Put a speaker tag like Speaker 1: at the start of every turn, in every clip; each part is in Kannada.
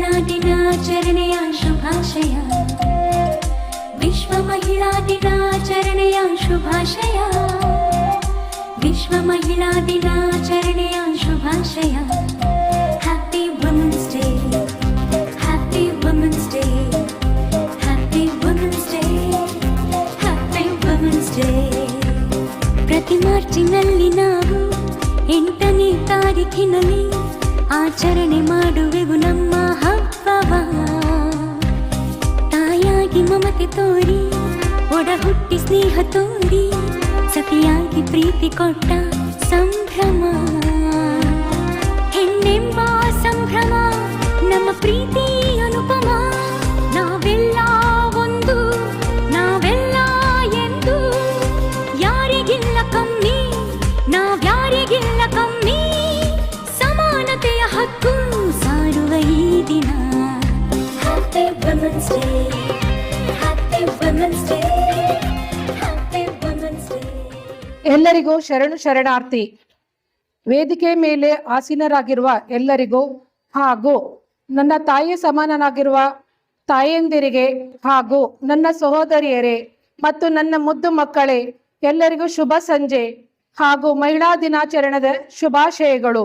Speaker 1: ಮಹಿಳಾ ದಿನಾಚರಣೆಯ ಶುಭಾಶಯ ವಿಶ್ವ ಮಹಿಳಾ ದಿನಾಚರಣೆಯ ಶುಭಾಶಯ ವಿಶ್ವ ಮಹಿಳಾ ದಿನಾಚರಣೆಯ ಶುಭಾಶಯ happy women's day happy women's day happy women's day happy women's day ಪ್ರತಿ ಮಾರ್ಚಿನಲ್ಲಿ ನಾವು ಎಂಟನೇ ತಾರೀಖಿನಲ್ಲಿ ಆಚರಣೆ ಮಾಡುವೆ ತೋರಿ ಒಡ ಹುಟ್ಟಿ ಸ್ನೇಹ ತೋರಿ ಸತಿಯಾಗಿ ಪ್ರೀತಿ ಕೊಟ್ಟ ಸಂಭ್ರಮ ಹೆಣ್ಣೆಂಬ ಸಂಭ್ರಮ ನಮ್ಮ ಪ್ರೀತಿ ಅನುಪಮ ನಾವೆಲ್ಲ ಒಂದು ನಾವೆಲ್ಲ ಎಂದು ಯಾರಿಗಿಲ್ಲ ಕಮ್ಮಿ ನಾವ್ಯಾರಿಗಿಲ್ಲ ಕಮ್ಮಿ ಸಮಾನತೆಯ ಹಕ್ಕು ಸಾರುವ ಈ ದಿನ Women's Day ಎಲ್ಲರಿಗೂ ಶರಣು ಶರಣಾರ್ಥಿ ವೇದಿಕೆ ಮೇಲೆ ಆಸೀನರಾಗಿರುವ ಎಲ್ಲರಿಗೂ ಹಾಗೂ ನನ್ನ ತಾಯಿಯ ಸಮಾನನಾಗಿರುವ ತಾಯಂದಿರಿಗೆ ಹಾಗೂ ನನ್ನ ಸಹೋದರಿಯರೇ ಮತ್ತು ನನ್ನ ಮುದ್ದು ಮಕ್ಕಳೇ ಎಲ್ಲರಿಗೂ ಶುಭ ಸಂಜೆ ಹಾಗೂ ಮಹಿಳಾ ದಿನಾಚರಣೆದ ಶುಭಾಶಯಗಳು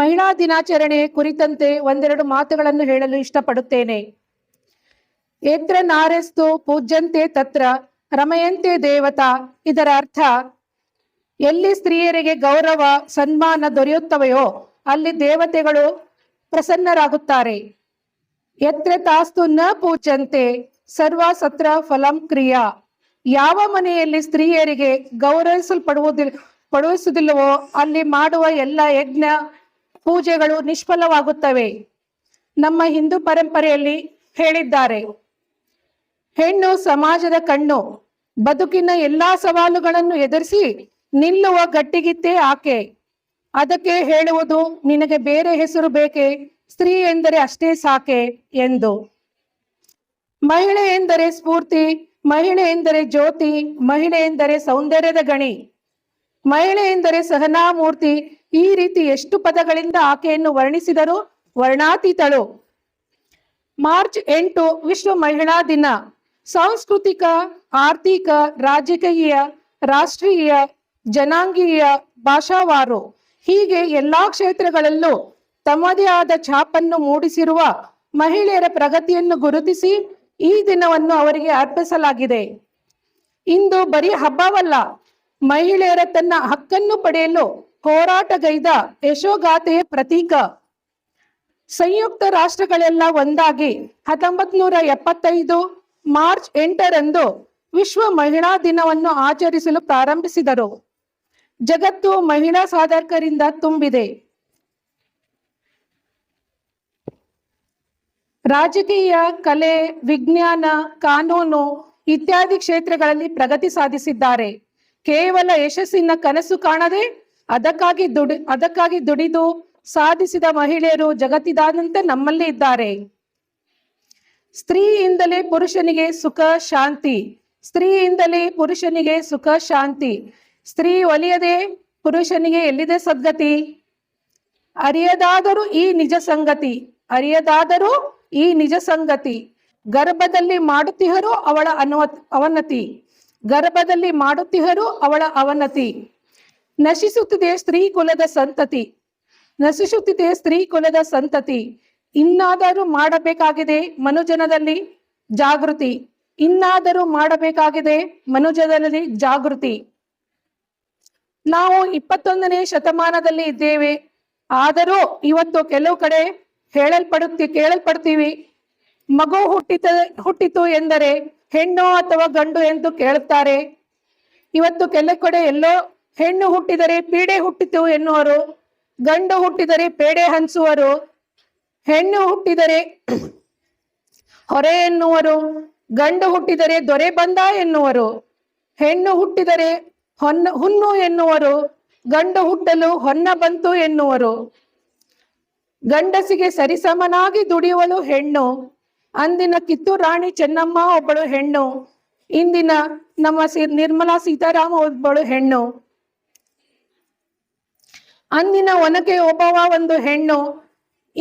Speaker 1: ಮಹಿಳಾ ದಿನಾಚರಣೆ ಕುರಿತಂತೆ ಒಂದೆರಡು ಮಾತುಗಳನ್ನು ಹೇಳಲು ಇಷ್ಟಪಡುತ್ತೇನೆ ಏತ್ರ ನಾರೆಸ್ತು ಪೂಜ್ಯಂತೆ ತತ್ರ ರಮಯಂತೆ ದೇವತಾ ಇದರ ಅರ್ಥ ಎಲ್ಲಿ ಸ್ತ್ರೀಯರಿಗೆ ಗೌರವ ಸನ್ಮಾನ ದೊರೆಯುತ್ತವೆಯೋ ಅಲ್ಲಿ ದೇವತೆಗಳು ಪ್ರಸನ್ನರಾಗುತ್ತಾರೆ ಎತ್ರ ತಾಸ್ತು ನ ಪೂಜಂತೆ ಸರ್ವ ಸತ್ರ ಫಲಂ ಕ್ರಿಯಾ ಯಾವ ಮನೆಯಲ್ಲಿ ಸ್ತ್ರೀಯರಿಗೆ ಗೌರವಿಸಲ್ಪಡುವುದಿಲ್ಲ ಪಡುವಿಸುವುದಿಲ್ಲವೋ ಅಲ್ಲಿ ಮಾಡುವ ಎಲ್ಲ ಯಜ್ಞ ಪೂಜೆಗಳು ನಿಷ್ಫಲವಾಗುತ್ತವೆ ನಮ್ಮ ಹಿಂದೂ ಪರಂಪರೆಯಲ್ಲಿ ಹೇಳಿದ್ದಾರೆ ಹೆಣ್ಣು ಸಮಾಜದ ಕಣ್ಣು ಬದುಕಿನ ಎಲ್ಲಾ ಸವಾಲುಗಳನ್ನು ಎದುರಿಸಿ ನಿಲ್ಲುವ ಗಟ್ಟಿಗಿತ್ತೇ ಆಕೆ ಅದಕ್ಕೆ ಹೇಳುವುದು ನಿನಗೆ ಬೇರೆ ಹೆಸರು ಬೇಕೆ ಸ್ತ್ರೀ ಎಂದರೆ ಅಷ್ಟೇ ಸಾಕೆ ಎಂದು ಮಹಿಳೆ ಎಂದರೆ ಸ್ಫೂರ್ತಿ ಮಹಿಳೆ ಎಂದರೆ ಜ್ಯೋತಿ ಮಹಿಳೆ ಎಂದರೆ ಸೌಂದರ್ಯದ ಗಣಿ ಮಹಿಳೆ ಎಂದರೆ ಸಹನಾ ಮೂರ್ತಿ ಈ ರೀತಿ ಎಷ್ಟು ಪದಗಳಿಂದ ಆಕೆಯನ್ನು ವರ್ಣಿಸಿದರು ವರ್ಣಾತೀತಳು ಮಾರ್ಚ್ ಎಂಟು ವಿಶ್ವ ಮಹಿಳಾ ದಿನ ಸಾಂಸ್ಕೃತಿಕ ಆರ್ಥಿಕ ರಾಜಕೀಯ ರಾಷ್ಟ್ರೀಯ ಜನಾಂಗೀಯ ಭಾಷಾವಾರು ಹೀಗೆ ಎಲ್ಲಾ ಕ್ಷೇತ್ರಗಳಲ್ಲೂ ತಮ್ಮದೇ ಆದ ಛಾಪನ್ನು ಮೂಡಿಸಿರುವ ಮಹಿಳೆಯರ ಪ್ರಗತಿಯನ್ನು ಗುರುತಿಸಿ ಈ ದಿನವನ್ನು ಅವರಿಗೆ ಅರ್ಪಿಸಲಾಗಿದೆ ಇಂದು ಬರೀ ಹಬ್ಬವಲ್ಲ ಮಹಿಳೆಯರ ತನ್ನ ಹಕ್ಕನ್ನು ಪಡೆಯಲು ಹೋರಾಟಗೈದ ಯಶೋಗಾಥೆಯ ಪ್ರತೀಕ ಸಂಯುಕ್ತ ರಾಷ್ಟ್ರಗಳೆಲ್ಲ ಒಂದಾಗಿ ಹತ್ತೊಂಬತ್ ನೂರ ಎಪ್ಪತ್ತೈದು ಮಾರ್ಚ್ ಎಂಟರಂದು ವಿಶ್ವ ಮಹಿಳಾ ದಿನವನ್ನು ಆಚರಿಸಲು ಪ್ರಾರಂಭಿಸಿದರು ಜಗತ್ತು ಮಹಿಳಾ ಸಾಧಕರಿಂದ ತುಂಬಿದೆ ರಾಜಕೀಯ ಕಲೆ ವಿಜ್ಞಾನ ಕಾನೂನು ಇತ್ಯಾದಿ ಕ್ಷೇತ್ರಗಳಲ್ಲಿ ಪ್ರಗತಿ ಸಾಧಿಸಿದ್ದಾರೆ ಕೇವಲ ಯಶಸ್ಸಿನ ಕನಸು ಕಾಣದೆ ಅದಕ್ಕಾಗಿ ದುಡಿ ಅದಕ್ಕಾಗಿ ದುಡಿದು ಸಾಧಿಸಿದ ಮಹಿಳೆಯರು ಜಗತ್ತಿದಾದಂತೆ ನಮ್ಮಲ್ಲಿ ಇದ್ದಾರೆ ಸ್ತ್ರೀಯಿಂದಲೇ ಪುರುಷನಿಗೆ ಸುಖ ಶಾಂತಿ ಸ್ತ್ರೀಯಿಂದಲೇ ಪುರುಷನಿಗೆ ಸುಖ ಶಾಂತಿ ಸ್ತ್ರೀ ಒಲಿಯದೆ ಪುರುಷನಿಗೆ ಎಲ್ಲಿದೆ ಸದ್ಗತಿ ಅರಿಯದಾದರೂ ಈ ನಿಜ ಸಂಗತಿ ಅರಿಯದಾದರೂ ಈ ನಿಜ ಸಂಗತಿ ಗರ್ಭದಲ್ಲಿ ಮಾಡುತ್ತಿಹರು ಅವಳ ಅನ್ವ ಅವನತಿ ಗರ್ಭದಲ್ಲಿ ಮಾಡುತ್ತಿಹರು ಅವಳ ಅವನತಿ ನಶಿಸುತ್ತಿದೆ ಸ್ತ್ರೀ ಕುಲದ ಸಂತತಿ ನಶಿಸುತ್ತಿದೆ ಸ್ತ್ರೀ ಕುಲದ ಸಂತತಿ ಇನ್ನಾದರೂ ಮಾಡಬೇಕಾಗಿದೆ ಮನುಜನದಲ್ಲಿ ಜಾಗೃತಿ ಇನ್ನಾದರೂ ಮಾಡಬೇಕಾಗಿದೆ ಮನುಜನದಲ್ಲಿ ಜಾಗೃತಿ ನಾವು ಇಪ್ಪತ್ತೊಂದನೇ ಶತಮಾನದಲ್ಲಿ ಇದ್ದೇವೆ ಆದರೂ ಇವತ್ತು ಕೆಲವು ಕಡೆ ಹೇಳಲ್ಪಡುತ್ತಿ ಕೇಳಲ್ಪಡ್ತೀವಿ ಮಗು ಹುಟ್ಟಿತ ಹುಟ್ಟಿತು ಎಂದರೆ ಹೆಣ್ಣು ಅಥವಾ ಗಂಡು ಎಂದು ಕೇಳುತ್ತಾರೆ ಇವತ್ತು ಕೆಲವು ಕಡೆ ಎಲ್ಲೋ ಹೆಣ್ಣು ಹುಟ್ಟಿದರೆ ಪೀಡೆ ಹುಟ್ಟಿತು ಎನ್ನುವರು ಗಂಡು ಹುಟ್ಟಿದರೆ ಪೇಡೆ ಹಂಚುವರು ಹೆಣ್ಣು ಹುಟ್ಟಿದರೆ ಹೊರೆ ಎನ್ನುವರು ಗಂಡು ಹುಟ್ಟಿದರೆ ದೊರೆ ಬಂದ ಎನ್ನುವರು ಹೆಣ್ಣು ಹುಟ್ಟಿದರೆ ಹೊನ್ನ ಹುನ್ನು ಎನ್ನುವರು ಗಂಡು ಹುಟ್ಟಲು ಹೊನ್ನ ಬಂತು ಎನ್ನುವರು ಗಂಡಸಿಗೆ ಸರಿಸಮನಾಗಿ ದುಡಿಯುವಳು ಹೆಣ್ಣು ಅಂದಿನ ಕಿತ್ತೂರು ರಾಣಿ ಚೆನ್ನಮ್ಮ ಒಬ್ಬಳು ಹೆಣ್ಣು ಇಂದಿನ ನಮ್ಮ ನಿರ್ಮಲಾ ಸೀತಾರಾಮ ಒಬ್ಬಳು ಹೆಣ್ಣು ಅಂದಿನ ಒನಕೆ ಒಬ್ಬವ ಒಂದು ಹೆಣ್ಣು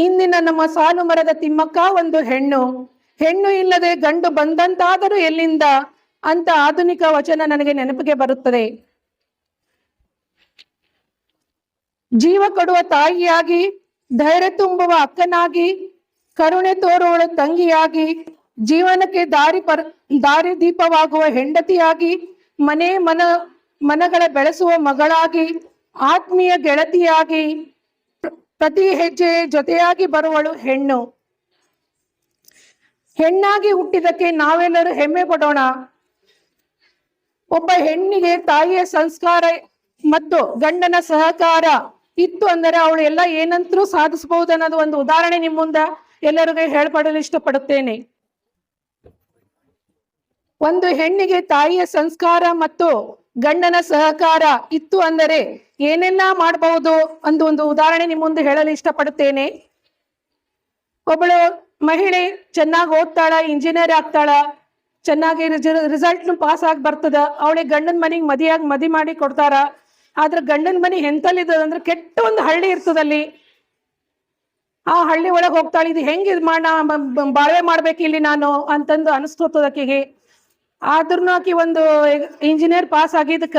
Speaker 1: ಇಂದಿನ ನಮ್ಮ ಸಾಲು ಮರದ ತಿಮ್ಮಕ್ಕ ಒಂದು ಹೆಣ್ಣು ಹೆಣ್ಣು ಇಲ್ಲದೆ ಗಂಡು ಬಂದಂತಾದರೂ ಎಲ್ಲಿಂದ ಅಂತ ಆಧುನಿಕ ವಚನ ನನಗೆ ನೆನಪಿಗೆ ಬರುತ್ತದೆ ಜೀವ ಕೊಡುವ ತಾಯಿಯಾಗಿ ಧೈರ್ಯ ತುಂಬುವ ಅಕ್ಕನಾಗಿ ಕರುಣೆ ತೋರುವಳು ತಂಗಿಯಾಗಿ ಜೀವನಕ್ಕೆ ದಾರಿ ಪರ ದಾರಿ ದೀಪವಾಗುವ ಹೆಂಡತಿಯಾಗಿ ಮನೆ ಮನ ಮನಗಳ ಬೆಳೆಸುವ ಮಗಳಾಗಿ ಆತ್ಮೀಯ ಗೆಳತಿಯಾಗಿ ಪ್ರತಿ ಹೆಜ್ಜೆ ಜೊತೆಯಾಗಿ ಬರುವಳು ಹೆಣ್ಣು ಹೆಣ್ಣಾಗಿ ಹುಟ್ಟಿದಕ್ಕೆ ನಾವೆಲ್ಲರೂ ಹೆಮ್ಮೆ ಪಡೋಣ ಒಬ್ಬ ಹೆಣ್ಣಿಗೆ ತಾಯಿಯ ಸಂಸ್ಕಾರ ಮತ್ತು ಗಂಡನ ಸಹಕಾರ ಇತ್ತು ಅಂದರೆ ಅವಳು ಎಲ್ಲ ಏನಂತರೂ ಸಾಧಿಸಬಹುದು ಅನ್ನೋದು ಒಂದು ಉದಾಹರಣೆ ನಿಮ್ಮಿಂದ ಎಲ್ಲರಿಗೂ ಹೇಳ್ಪಡಲು ಇಷ್ಟಪಡುತ್ತೇನೆ ಒಂದು ಹೆಣ್ಣಿಗೆ ತಾಯಿಯ ಸಂಸ್ಕಾರ ಮತ್ತು ಗಂಡನ ಸಹಕಾರ ಇತ್ತು ಅಂದರೆ ಏನೆಲ್ಲ ಮಾಡಬಹುದು ಅಂತ ಒಂದು ಉದಾಹರಣೆ ನಿಮ್ಮ ಮುಂದೆ ಹೇಳಲು ಇಷ್ಟಪಡುತ್ತೇನೆ ಒಬ್ಬಳು ಮಹಿಳೆ ಚೆನ್ನಾಗಿ ಓದ್ತಾಳ ಇಂಜಿನಿಯರ್ ಆಗ್ತಾಳ ಚೆನ್ನಾಗಿ ರಿಸಲ್ಟ್ ಪಾಸ್ ಆಗಿ ಬರ್ತದ ಅವಳಿಗೆ ಗಂಡನ ಮನೆಗೆ ಮದಿಯಾಗಿ ಮದಿ ಮಾಡಿ ಕೊಡ್ತಾರ ಆದ್ರೆ ಗಂಡನ ಮನೆ ಹೆಂತಲ್ಲಿ ಅಂದ್ರೆ ಕೆಟ್ಟ ಒಂದು ಹಳ್ಳಿ ಇರ್ತದಲ್ಲಿ ಆ ಹಳ್ಳಿ ಒಳಗೆ ಹೋಗ್ತಾಳೆ ಇದು ಹೆಂಗ್ ಇದು ಮಾಡ ಬಾಳ್ವೆ ಮಾಡ್ಬೇಕು ಇಲ್ಲಿ ನಾನು ಅಂತಂದು ಅನಿಸ್ತೋತದಕ್ಕಿಗೆ ಆದ್ರೂ ಆಕಿ ಒಂದು ಇಂಜಿನಿಯರ್ ಪಾಸ್ ಆಗಿದ್ದಕ್ಕ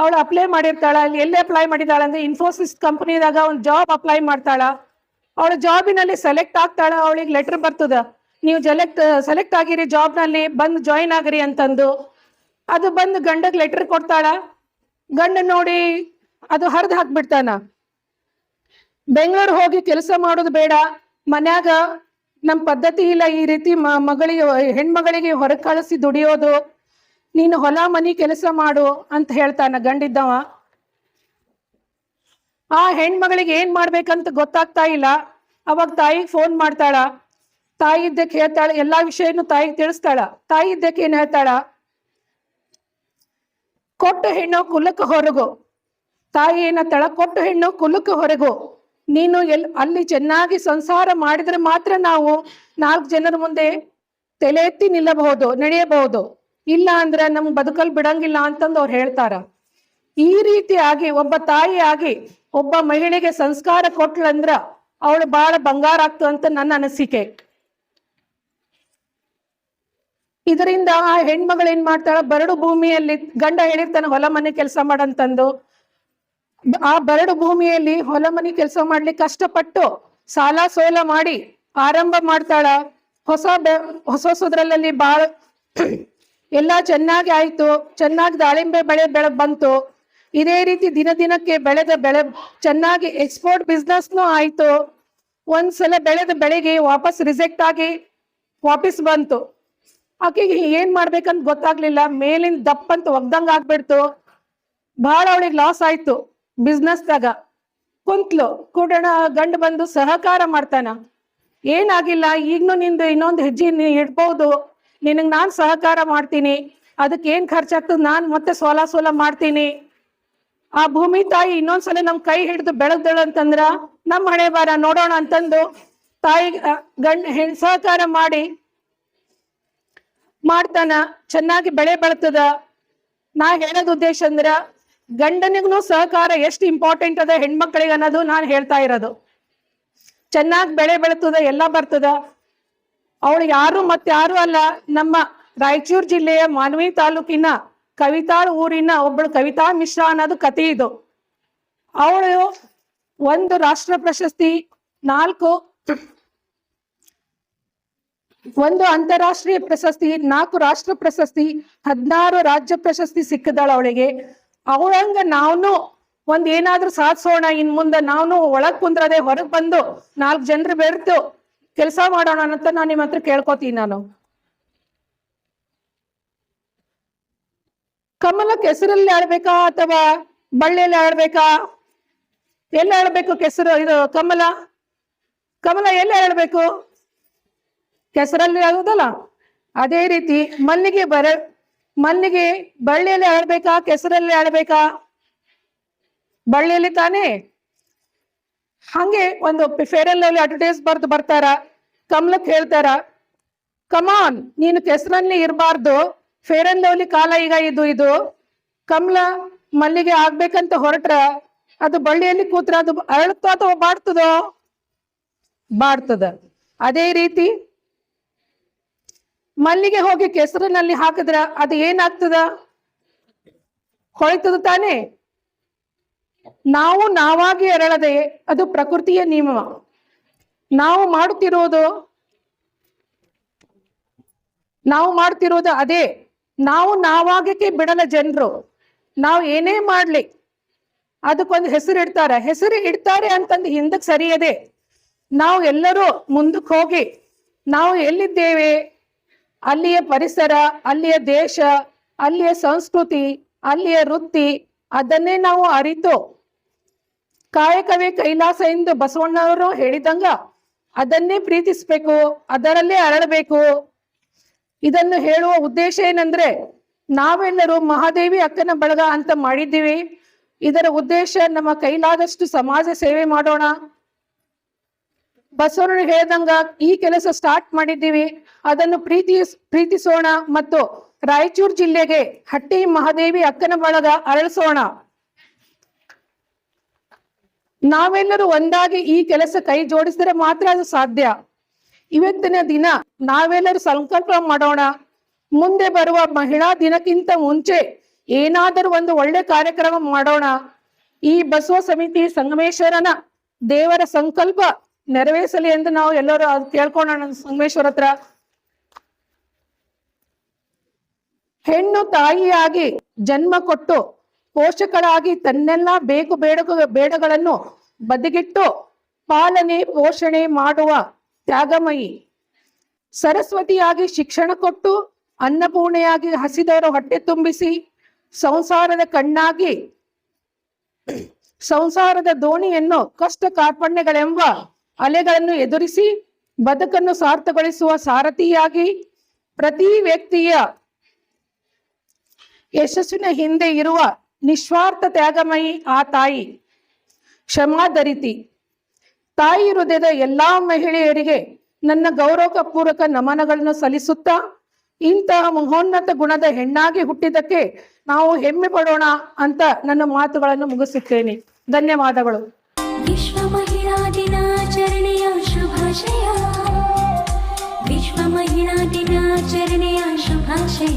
Speaker 1: ಅವಳು ಅಪ್ಲೈ ಮಾಡಿರ್ತಾಳ ಎಲ್ಲಿ ಅಪ್ಲೈ ಮಾಡಿದಾಳ ಅಂದ್ರೆ ಇನ್ಫೋಸಿಸ್ ಕಂಪನಿದಾಗ ಒಂದು ಜಾಬ್ ಅಪ್ಲೈ ಮಾಡ್ತಾಳ ಅವಳ ಜಾಬಿನಲ್ಲಿ ಸೆಲೆಕ್ಟ್ ಆಗ್ತಾಳ ಅವಳಿಗೆ ಲೆಟರ್ ಬರ್ತದ ನೀವು ಜೆಲೆಕ್ಟ್ ಸೆಲೆಕ್ಟ್ ಆಗಿರಿ ಜಾಬ್ನಲ್ಲಿ ಬಂದು ಜಾಯಿನ್ ಆಗಿರಿ ಅಂತಂದು ಅದು ಬಂದು ಗಂಡಗ್ ಲೆಟರ್ ಕೊಡ್ತಾಳ ಗಂಡ ನೋಡಿ ಅದು ಹರಿದು ಹಾಕ್ಬಿಡ್ತಾನ ಬೆಂಗಳೂರು ಹೋಗಿ ಕೆಲಸ ಮಾಡೋದು ಬೇಡ ಮನ್ಯಾಗ ನಮ್ ಪದ್ಧತಿ ಇಲ್ಲ ಈ ರೀತಿ ಮಗಳಿಗೆ ಹೆಣ್ಮಗಳಿಗೆ ಹೊರ ಕಳಿಸಿ ದುಡಿಯೋದು ನೀನು ಹೊಲ ಮನಿ ಕೆಲಸ ಮಾಡು ಅಂತ ಹೇಳ್ತಾನ ಗಂಡಿದ್ದವ ಆ ಹೆಣ್ಮಗಳಿಗೆ ಏನ್ ಮಾಡ್ಬೇಕಂತ ಗೊತ್ತಾಗ್ತಾ ಇಲ್ಲ ಅವಾಗ ತಾಯಿಗೆ ಫೋನ್ ಮಾಡ್ತಾಳ ತಾಯಿ ಇದ್ದಕ್ಕೆ ಹೇಳ್ತಾಳ ಎಲ್ಲಾ ವಿಷಯನು ತಾಯಿಗೆ ತಿಳಿಸ್ತಾಳ ತಾಯಿ ಇದ್ದಕ್ಕೆ ಏನ್ ಹೇಳ್ತಾಳ ಕೊಟ್ಟು ಹೆಣ್ಣು ಕುಲಕ್ಕೆ ಹೊರಗು ತಾಯಿ ಏನತ್ತಾಳ ಕೊಟ್ಟು ಹೆಣ್ಣು ಕುಲಕ್ಕೆ ಹೊರಗು ನೀನು ಎಲ್ ಅಲ್ಲಿ ಚೆನ್ನಾಗಿ ಸಂಸಾರ ಮಾಡಿದ್ರೆ ಮಾತ್ರ ನಾವು ನಾಲ್ಕು ಜನರ ಮುಂದೆ ತಲೆ ಎತ್ತಿ ನಿಲ್ಲಬಹುದು ನಡೆಯಬಹುದು ಇಲ್ಲ ಅಂದ್ರೆ ನಮ್ಗೆ ಬದುಕಲ್ ಬಿಡಂಗಿಲ್ಲ ಅಂತಂದು ಅವ್ರು ಹೇಳ್ತಾರ ಈ ರೀತಿಯಾಗಿ ಒಬ್ಬ ತಾಯಿ ಆಗಿ ಒಬ್ಬ ಮಹಿಳೆಗೆ ಸಂಸ್ಕಾರ ಕೊಟ್ಲಂದ್ರ ಅವಳು ಬಹಳ ಬಂಗಾರ ಆಗ್ತು ಅಂತ ನನ್ನ ಅನಿಸಿಕೆ ಇದರಿಂದ ಆ ಹೆಣ್ಮಗಳು ಏನ್ ಮಾಡ್ತಾಳ ಬರಡು ಭೂಮಿಯಲ್ಲಿ ಗಂಡ ಹೇಳಿರ್ತಾನೆ ಹೊಲ ಮನೆ ಕೆಲಸ ಮಾಡಂತಂದು ಆ ಬರಡು ಭೂಮಿಯಲ್ಲಿ ಹೊಲ ಮನಿ ಕೆಲಸ ಮಾಡ್ಲಿಕ್ಕೆ ಕಷ್ಟಪಟ್ಟು ಸಾಲ ಸೋಲ ಮಾಡಿ ಆರಂಭ ಮಾಡ್ತಾಳ ಹೊಸ ಹೊಸ ಹೊಸದ್ರಲ್ಲಿ ಬಾಳ ಎಲ್ಲ ಚೆನ್ನಾಗಿ ಆಯ್ತು ಚೆನ್ನಾಗಿ ದಾಳಿಂಬೆ ಬೆಳೆ ಬೆಳೆ ಬಂತು ಇದೇ ರೀತಿ ದಿನ ದಿನಕ್ಕೆ ಬೆಳೆದ ಬೆಳೆ ಚೆನ್ನಾಗಿ ಎಕ್ಸ್ಪೋರ್ಟ್ ಬಿಸ್ನೆಸ್ನು ಆಯ್ತು ಒಂದ್ಸಲ ಬೆಳೆದ ಬೆಳೆಗೆ ವಾಪಸ್ ರಿಜೆಕ್ಟ್ ಆಗಿ ವಾಪಸ್ ಬಂತು ಆಕೆಗೆ ಏನ್ ಮಾಡ್ಬೇಕಂತ ಗೊತ್ತಾಗ್ಲಿಲ್ಲ ಮೇಲಿನ ದಪ್ಪಂತ ಒಗ್ದಂಗ ಆಗ್ಬಿಡ್ತು ಬಹಳ ಅವಳಿಗೆ ಲಾಸ್ ಆಯ್ತು ಬಿಸ್ನೆಸ್ದಾಗ ಕುಂತ್ಲು ಕೂಡಣ ಗಂಡ ಬಂದು ಸಹಕಾರ ಮಾಡ್ತಾನ ಏನಾಗಿಲ್ಲ ಈಗನು ನಿಂದು ಇನ್ನೊಂದು ಹೆಜ್ಜೆ ಇಡ್ಬಹುದು ನಿನಗೆ ನಾನು ಸಹಕಾರ ಮಾಡ್ತೀನಿ ಅದಕ್ಕೆ ಏನ್ ಖರ್ಚಾಗ್ತದೆ ನಾನ್ ಮತ್ತೆ ಸೋಲ ಸೋಲ ಮಾಡ್ತೀನಿ ಆ ಭೂಮಿ ತಾಯಿ ಇನ್ನೊಂದ್ಸಲ ನಮ್ ಕೈ ಹಿಡಿದು ಬೆಳೆದಳು ಅಂತಂದ್ರ ನಮ್ ಹಣೆ ಬಾರ ನೋಡೋಣ ಅಂತಂದು ತಾಯಿ ಗಂಡ ಹೆಣ್ ಸಹಕಾರ ಮಾಡಿ ಮಾಡ್ತಾನ ಚೆನ್ನಾಗಿ ಬೆಳೆ ಬೆಳ್ತದ ನಾ ಹೇಳೋದ್ ಉದ್ದೇಶ ಅಂದ್ರ ಗಂಡನಿಗೂ ಸಹಕಾರ ಎಷ್ಟು ಇಂಪಾರ್ಟೆಂಟ್ ಅದ ಹೆಣ್ಮಕ್ಳಿಗೆ ಅನ್ನೋದು ನಾನು ಹೇಳ್ತಾ ಇರೋದು ಚೆನ್ನಾಗಿ ಬೆಳೆ ಬೆಳತದ ಎಲ್ಲ ಬರ್ತದ ಅವಳು ಯಾರು ಮತ್ತಾರು ಅಲ್ಲ ನಮ್ಮ ರಾಯಚೂರು ಜಿಲ್ಲೆಯ ಮಾನವಿ ತಾಲೂಕಿನ ಕವಿತಾಳ್ ಊರಿನ ಒಬ್ಬಳು ಕವಿತಾ ಮಿಶ್ರಾ ಅನ್ನೋದು ಕತೆ ಇದು ಅವಳು ಒಂದು ರಾಷ್ಟ್ರ ಪ್ರಶಸ್ತಿ ನಾಲ್ಕು ಒಂದು ಅಂತಾರಾಷ್ಟ್ರೀಯ ಪ್ರಶಸ್ತಿ ನಾಲ್ಕು ರಾಷ್ಟ್ರ ಪ್ರಶಸ್ತಿ ಹದಿನಾರು ರಾಜ್ಯ ಪ್ರಶಸ್ತಿ ಸಿಕ್ಕದಾಳ ಅವಳಿಗೆ ಅವಳಂಗ ನಾವ್ನು ಒಂದ್ ಏನಾದ್ರೂ ಸಾಧಿಸೋಣ ಇನ್ ಮುಂದೆ ನಾವ್ನು ಒಳಗ್ ಕುಂದ್ರದೆ ಹೊರಗ್ ಬಂದು ನಾಲ್ಕು ಜನರು ಬೆರ್ತು ಕೆಲಸ ಮಾಡೋಣ ಅಂತ ನಾನು ನಿಮ್ಮ ಹತ್ರ ಕೇಳ್ಕೊತೀನಿ ನಾನು ಕಮಲ ಕೆಸರಲ್ಲಿ ಆಡ್ಬೇಕಾ ಅಥವಾ ಬಳ್ಳಿಯಲ್ಲಿ ಆಡ್ಬೇಕಾ ಎಲ್ಲಿ ಆಡ್ಬೇಕು ಕೆಸರು ಇದು ಕಮಲ ಕಮಲ ಎಲ್ಲಿ ಆಡ್ಬೇಕು ಕೆಸರಲ್ಲಿ ಆಗುದಲ್ಲ ಅದೇ ರೀತಿ ಮಲ್ಲಿಗೆ ಬರ ಮಲ್ಲಿಗೆ ಬಳ್ಳಿಯಲ್ಲಿ ಆಳ್ಬೇಕಾ ಕೆಸರಲ್ಲಿ ಆಡಬೇಕಾ ಬಳ್ಳಿಯಲ್ಲಿ ತಾನೇ ಹಂಗೆ ಒಂದು ಫೇರಲ್ ಅಲ್ಲಿ ಅಡ್ವರ್ಟೈಸ್ ಬರ್ದು ಬರ್ತಾರ ಕಮಲಕ್ಕೆ ಹೇಳ್ತಾರ ಕಮಾನ್ ನೀನು ಕೆಸರಲ್ಲಿ ಇರಬಾರ್ದು ಫೇರ್ ಕಾಲ ಈಗ ಇದು ಇದು ಕಮಲ ಮಲ್ಲಿಗೆ ಆಗ್ಬೇಕಂತ ಹೊರಟ್ರ ಅದು ಬಳ್ಳಿಯಲ್ಲಿ ಕೂತ್ರ ಅದು ಅರಳುತ್ತೋ ಅಥವಾ ಬಾಡ್ತದೋ ಬಾಡ್ತದ ಅದೇ ರೀತಿ ಮಲ್ಲಿಗೆ ಹೋಗಿ ಕೆಸರಿನಲ್ಲಿ ಹಾಕಿದ್ರ ಅದು ಏನಾಗ್ತದ ಹೊಳಿತದ ತಾನೇ ನಾವು ನಾವಾಗಿ ಎರಳದೆ ಅದು ಪ್ರಕೃತಿಯ ನಿಯಮ ನಾವು ಮಾಡುತ್ತಿರೋದು ನಾವು ಮಾಡ್ತಿರೋದು ಅದೇ ನಾವು ನಾವಾಗಕ್ಕೆ ಬಿಡಲ ಜನರು ನಾವು ಏನೇ ಮಾಡ್ಲಿ ಅದಕ್ಕೊಂದು ಹೆಸರು ಇಡ್ತಾರೆ ಹೆಸರು ಇಡ್ತಾರೆ ಅಂತಂದು ಹಿಂದಕ್ಕೆ ಸರಿಯದೆ ನಾವು ಎಲ್ಲರೂ ಮುಂದಕ್ಕೆ ಹೋಗಿ ನಾವು ಎಲ್ಲಿದ್ದೇವೆ ಅಲ್ಲಿಯ ಪರಿಸರ ಅಲ್ಲಿಯ ದೇಶ ಅಲ್ಲಿಯ ಸಂಸ್ಕೃತಿ ಅಲ್ಲಿಯ ವೃತ್ತಿ ಅದನ್ನೇ ನಾವು ಅರಿತು ಕಾಯಕವೇ ಕೈಲಾಸ ಎಂದು ಬಸವಣ್ಣವರು ಹೇಳಿದಂಗ ಅದನ್ನೇ ಪ್ರೀತಿಸ್ಬೇಕು ಅದರಲ್ಲೇ ಅರಳಬೇಕು ಇದನ್ನು ಹೇಳುವ ಉದ್ದೇಶ ಏನಂದ್ರೆ ನಾವೆಲ್ಲರೂ ಮಹಾದೇವಿ ಅಕ್ಕನ ಬಳಗ ಅಂತ ಮಾಡಿದ್ದೀವಿ ಇದರ ಉದ್ದೇಶ ನಮ್ಮ ಕೈಲಾದಷ್ಟು ಸಮಾಜ ಸೇವೆ ಮಾಡೋಣ ಬಸವಣ್ಣ ಹೇಳ್ದಂಗ ಈ ಕೆಲಸ ಸ್ಟಾರ್ಟ್ ಮಾಡಿದ್ದೀವಿ ಅದನ್ನು ಪ್ರೀತಿ ಪ್ರೀತಿಸೋಣ ಮತ್ತು ರಾಯಚೂರು ಜಿಲ್ಲೆಗೆ ಹಟ್ಟಿ ಮಹಾದೇವಿ ಅಕ್ಕನ ಬಳಗ ಅರಳಿಸೋಣ ನಾವೆಲ್ಲರೂ ಒಂದಾಗಿ ಈ ಕೆಲಸ ಕೈ ಜೋಡಿಸಿದರೆ ಮಾತ್ರ ಅದು ಸಾಧ್ಯ ಇವತ್ತಿನ ದಿನ ನಾವೆಲ್ಲರೂ ಸಂಕಲ್ಪ ಮಾಡೋಣ ಮುಂದೆ ಬರುವ ಮಹಿಳಾ ದಿನಕ್ಕಿಂತ ಮುಂಚೆ ಏನಾದರೂ ಒಂದು ಒಳ್ಳೆ ಕಾರ್ಯಕ್ರಮ ಮಾಡೋಣ ಈ ಬಸವ ಸಮಿತಿ ಸಂಗಮೇಶ್ವರನ ದೇವರ ಸಂಕಲ್ಪ ನೆರವೇರಿಸಲಿ ಎಂದು ನಾವು ಎಲ್ಲರೂ ಕೇಳ್ಕೊಳ್ಳೋಣ ಸಂಗಮೇಶ್ವರ ಹತ್ರ ಹೆಣ್ಣು ತಾಯಿಯಾಗಿ ಜನ್ಮ ಕೊಟ್ಟು ಪೋಷಕರಾಗಿ ತನ್ನೆಲ್ಲ ಬೇಕು ಬೇಡ ಬೇಡಗಳನ್ನು ಬದಿಗಿಟ್ಟು ಪಾಲನೆ ಪೋಷಣೆ ಮಾಡುವ ತ್ಯಾಗಮಯಿ ಸರಸ್ವತಿಯಾಗಿ ಶಿಕ್ಷಣ ಕೊಟ್ಟು ಅನ್ನಪೂರ್ಣೆಯಾಗಿ ಹಸಿದವರು ಹೊಟ್ಟೆ ತುಂಬಿಸಿ ಸಂಸಾರದ ಕಣ್ಣಾಗಿ ಸಂಸಾರದ ದೋಣಿಯನ್ನು ಕಷ್ಟ ಕಾರ್ಪಣ್ಯಗಳೆಂಬ ಅಲೆಗಳನ್ನು ಎದುರಿಸಿ ಬದುಕನ್ನು ಸಾರ್ಥಗೊಳಿಸುವ ಸಾರಥಿಯಾಗಿ ಪ್ರತಿ ವ್ಯಕ್ತಿಯ ಯಶಸ್ಸಿನ ಹಿಂದೆ ಇರುವ ನಿಸ್ವಾರ್ಥ ತ್ಯಾಗಮಯಿ ಆ ತಾಯಿ ಕ್ಷಮಾಧರಿತಿ ತಾಯಿ ಹೃದಯದ ಎಲ್ಲಾ ಮಹಿಳೆಯರಿಗೆ ನನ್ನ ಗೌರವ ಪೂರ್ವಕ ನಮನಗಳನ್ನು ಸಲ್ಲಿಸುತ್ತಾ ಇಂತಹ ಮಹೋನ್ನತ ಗುಣದ ಹೆಣ್ಣಾಗಿ ಹುಟ್ಟಿದಕ್ಕೆ ನಾವು ಹೆಮ್ಮೆ ಪಡೋಣ ಅಂತ ನನ್ನ ಮಾತುಗಳನ್ನು ಮುಗಿಸುತ್ತೇನೆ ಧನ್ಯವಾದಗಳು ವಿಶ್ವ ಮಹಿಳಾ
Speaker 2: ದಿನಾಚರಣೆಯ ಶುಭಾಶಯ ವಿಶ್ವ ಮಹಿಳಾ ದಿನಾಚರಣೆಯ ಶುಭಾಶಯ